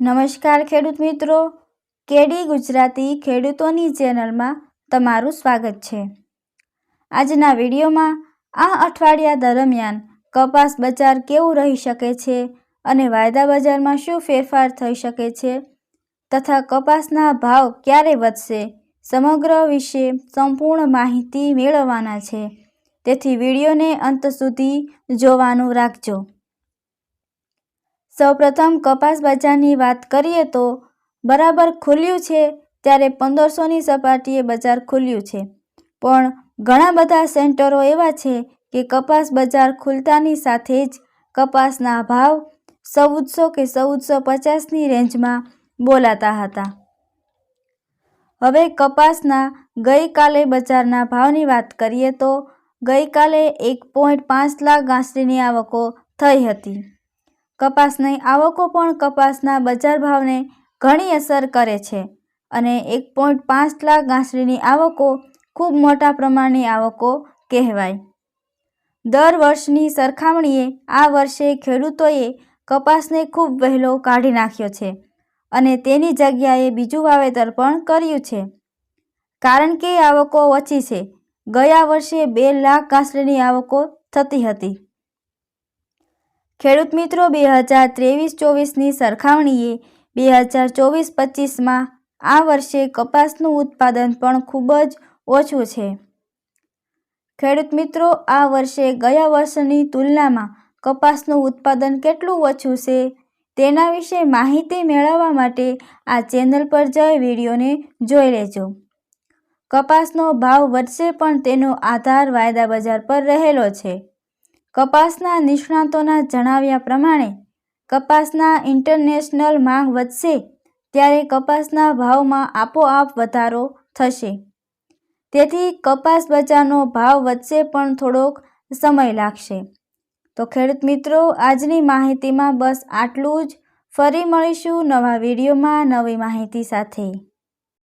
નમસ્કાર ખેડૂત મિત્રો. કેડી ગુજરાતી ખેડૂતોની ચેનલમાં તમારું સ્વાગત છે. આજના વિડીયોમાં આ અઠવાડિયા દરમિયાન કપાસ બજાર કેવું રહી શકે છે અને વાયદા બજારમાં શું ફેરફાર થઈ શકે છે તથા કપાસના ભાવ ક્યારે વધશે સમગ્ર વિશે સંપૂર્ણ માહિતી મેળવવાના છે. તેથી વિડીયોને અંત સુધી જોવાનું રાખજો. સૌપ્રથમ કપાસ બજારની વાત કરીએ તો બરાબર ખુલ્યું છે ત્યારે પંદરસોની સપાટીએ બજાર ખુલ્યું છે. પણ ઘણા બધા સેન્ટરો એવા છે કે કપાસ બજાર ખુલતાની સાથે જ કપાસના ભાવ ચૌદસો કે ચૌદસો પચાસની રેન્જમાં બોલાતા હતા. હવે કપાસના ગઈકાલે બજારના ભાવની વાત કરીએ તો ગઈકાલે એક પોઈન્ટ પાંચ લાખ ગાંસડીની આવકો થઈ હતી. કપાસની આવકો પણ કપાસના બજાર ભાવને ઘણી અસર કરે છે અને એક પોઈન્ટ પાંચ લાખ ગાંસડીની આવકો ખૂબ મોટા પ્રમાણની આવકો કહેવાય. દર વર્ષની સરખામણીએ આ વર્ષે ખેડૂતોએ કપાસને ખૂબ વહેલો કાઢી નાખ્યો છે અને તેની જગ્યાએ બીજું વાવેતર પણ કર્યું છે. કારણ કે આવકો ઓછી છે, ગયા વર્ષે બે લાખ ગાંસડીની આવકો થતી હતી. ખેડૂત મિત્રો, બે હજાર ત્રેવીસ ચોવીસની સરખામણીએ બે હજાર ચોવીસ પચીસમાં આ વર્ષે કપાસનું ઉત્પાદન પણ ખૂબ જ ઓછું છે. ખેડૂત મિત્રો, આ વર્ષે ગયા વર્ષની તુલનામાં કપાસનું ઉત્પાદન કેટલું ઓછું છે તેના વિશે માહિતી મેળવવા માટે આ ચેનલ પર જઈ વિડીયોને જોઈ લેજો. કપાસનો ભાવ વધશે પણ તેનો આધાર વાયદા બજાર પર રહેલો છે. કપાસના નિષ્ણાતોના જણાવ્યા પ્રમાણે કપાસના ઇન્ટરનેશનલ માંગ વધશે ત્યારે કપાસના ભાવમાં આપોઆપ વધારો થશે. તેથી કપાસ બજારનો ભાવ વધશે પણ થોડોક સમય લાગશે. તો ખેડૂત મિત્રો, આજની માહિતીમાં બસ આટલું જ. ફરી મળીશું નવા વિડીયોમાં નવી માહિતી સાથે.